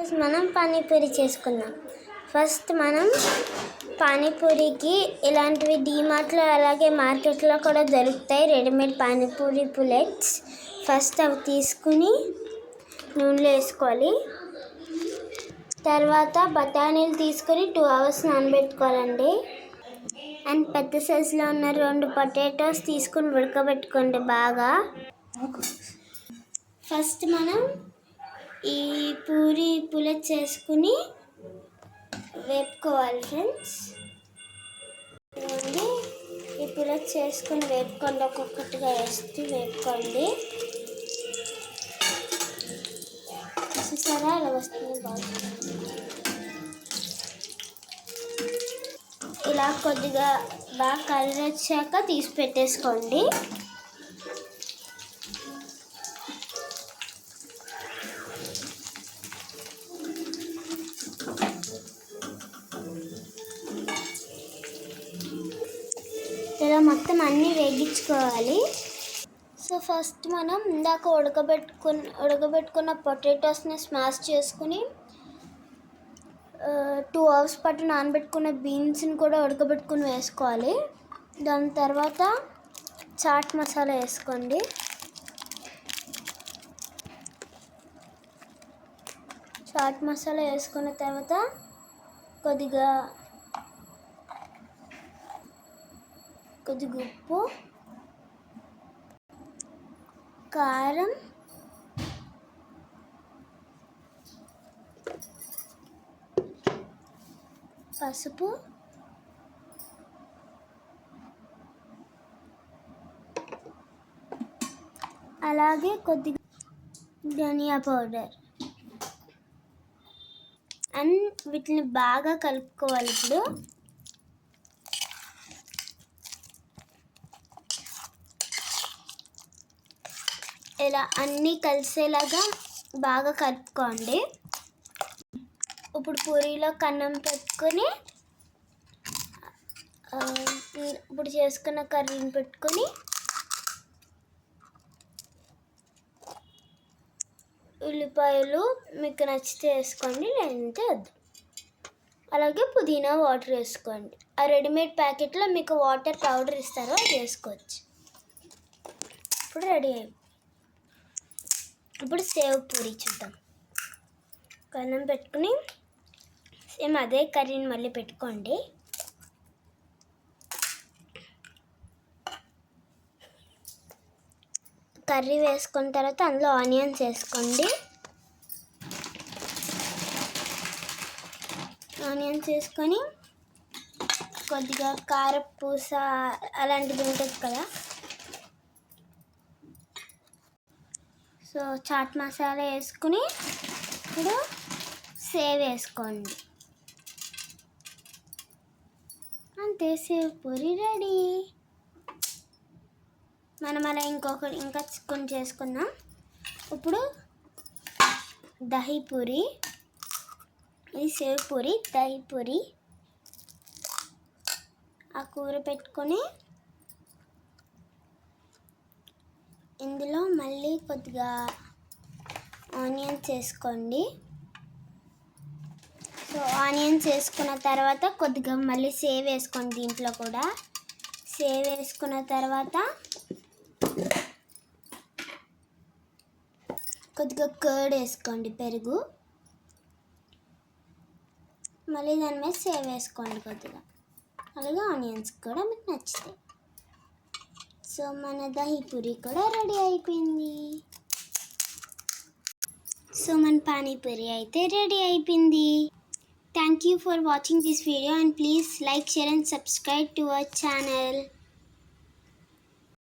మనం పానీపూరి చేసుకుందాం. ఫస్ట్ మనం పానీపూరికి ఇలాంటివి డీమార్ట్లో అలాగే మార్కెట్లో కూడా దొరుకుతాయి. రెడీమేడ్ పానీపూరి పులెట్స్. ఫస్ట్ అవి తీసుకుని నూనెలో వేసుకోవాలి. తర్వాత బఠానీలు తీసుకొని టూ అవర్స్ నానబెట్టుకోవాలండి. అండ్ పెద్ద సైజులో ఉన్న రెండు పొటాటోస్ తీసుకుని ఉడకబెట్టుకోండి బాగా. ఫస్ట్ మనం ఈ పూరి పుల చేసుకుని వేపుకోవాలి ఫ్రెండ్స్. ఇవ్వండి ఈ పుల చేసుకుని వేపుకోండి. ఒక్కొక్కటిగా వేస్తూ వేపుకోండి. చూసారా? అలా వస్తుంది బాగా. ఇలా కొద్దిగా బాగా కర్రీ వచ్చాక తీసి పెట్టేసుకోండి. ఇలా మొత్తం అన్నీ వేగించుకోవాలి. సో ఫస్ట్ మనం ఇందాక ఉడకబెట్టుకున్న ఉడకబెట్టుకున్న పొటాటోస్ని స్మాష్ చేసుకుని టూ అవర్స్ పాటు నానబెట్టుకున్న బీన్స్ని కూడా ఉడకబెట్టుకుని వేసుకోవాలి. దాని తర్వాత చాట్ మసాలా వేసుకోండి. చాట్ మసాలా వేసుకున్న తర్వాత కొద్దిగా కొద్దిగా ఉప్పు కారం పసుపు అలాగే కొద్దిగా ధనియా పౌడర్. అండ్ వీటిని బాగా కలుపుకోవాలి ఇప్పుడు. ఇలా అన్నీ కలిసేలాగా బాగా కలుపుకోండి. ఇప్పుడు పూరీలో కన్నం పెట్టుకొని ఇప్పుడు చేసుకున్న కర్రీని పెట్టుకొని ఉల్లిపాయలు మీకు నచ్చితే వేసుకోండి లేదంటే వద్దు. అలాగే పుదీనా వాటర్ వేసుకోండి. ఆ రెడీమేడ్ ప్యాకెట్లో మీకు వాటర్ పౌడర్ ఇస్తారో అది వేసుకోవచ్చు. ఇప్పుడు రెడీ అయిపోయింది ఇప్పుడు సేవ్ పూరి చూద్దాం. కన్నం పెట్టుకుని సేమ్ అదే కర్రీని మళ్ళీ పెట్టుకోండి. కర్రీ వేసుకున్న తర్వాత అందులో ఆనియన్స్ వేసుకోండి. ఆనియన్స్ వేసుకొని కొద్దిగా కారపూస అలాంటిది ఉంటుంది కదా సో చాట్ మసాలా వేసుకుని ఇప్పుడు సేవ్ వేసుకోండి. అంతే సేవ్ పూరి రెడీ. మనం అలా ఇంకొకటి ఇంకా కొన్ని చేసుకుందాం. ఇప్పుడు దహి పూరి ఇది సేవ్ పూరి దహి పూరి. ఆ కూర పెట్టుకొని ఇందులో మళ్ళీ కొద్దిగా ఆనియన్స్ వేసుకోండి సో ఆనియన్స్ వేసుకున్న తర్వాత కొద్దిగా మళ్ళీ సేవ్ వేసుకోండి దీంట్లో కూడా. సేవ్ వేసుకున్న తర్వాత కొద్దిగా కర్డ్ వేసుకోండి పెరుగు. మళ్ళీ దాని మీద సేవ్ వేసుకోండి కొద్దిగా. అలాగే ఆనియన్స్ కూడా మీకు నచ్చుతాయి. సో మన దహి పూరి కూడా రెడీ అయిపోయింది. సో మన పానీపూరి అయితే రెడీ అయిపోయింది. Thank you for watching this video and please like share and subscribe to our channel